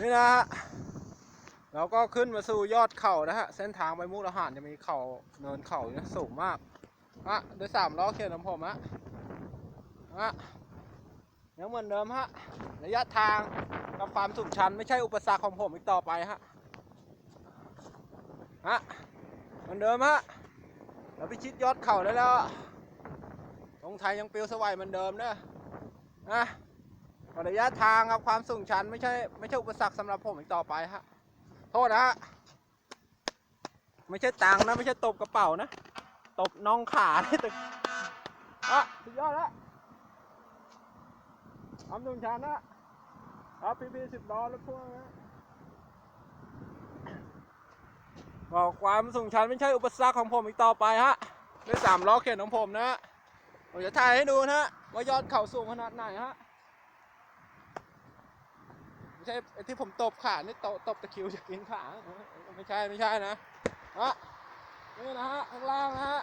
นี่นะฮะเราก็ขึ้นมาสู่ยอดเขานะฮะ เส้นทางไปมุกดาหารจะมีเขาเนินเขาอยู่นะสูงมากฮะโดยสามล้อเขียนของผมฮะฮะยังเหมือนเดิมฮะ ระยะทางกับความสูงชันไม่ใช่อุปสรรคของผมอีกต่อไปฮะฮะเหมือนเดิมฮะเราไปชิดยอดเขาได้แล้วตรงไทยยังเปลวสวัยเหมือนเดิมเนอะนะ ระยะทางกับความสูงชันไม่ใช่ไม่ใช่อุปสรรคสำหรับผมอีกต่อไปฮะ โทษนะฮะ ไม่ใช่ตังค์นะ ไม่ใช่ตบกระเป๋านะ ตบน้องขาเนี่ยตึกอะสุดยอดแล้วทำสูงชันนะครับพีพีสิบล้อแล้วพวกนะบอกความสูงชันไม่ใช่อุปสรรคของผมอีกต่อไปฮะด้วยสามล้อเข็นของผมนะฮะผมจะถ่ายให้ดูนะฮะว่ายอดเขาสูงขนาดไหนฮะ ช่ที่ผมตบขานี่ตบตบตะคิวจะกินขา ไม่ใช่ไม่ใช่นะฮะนี่นะฮะข้างล่างนะฮะ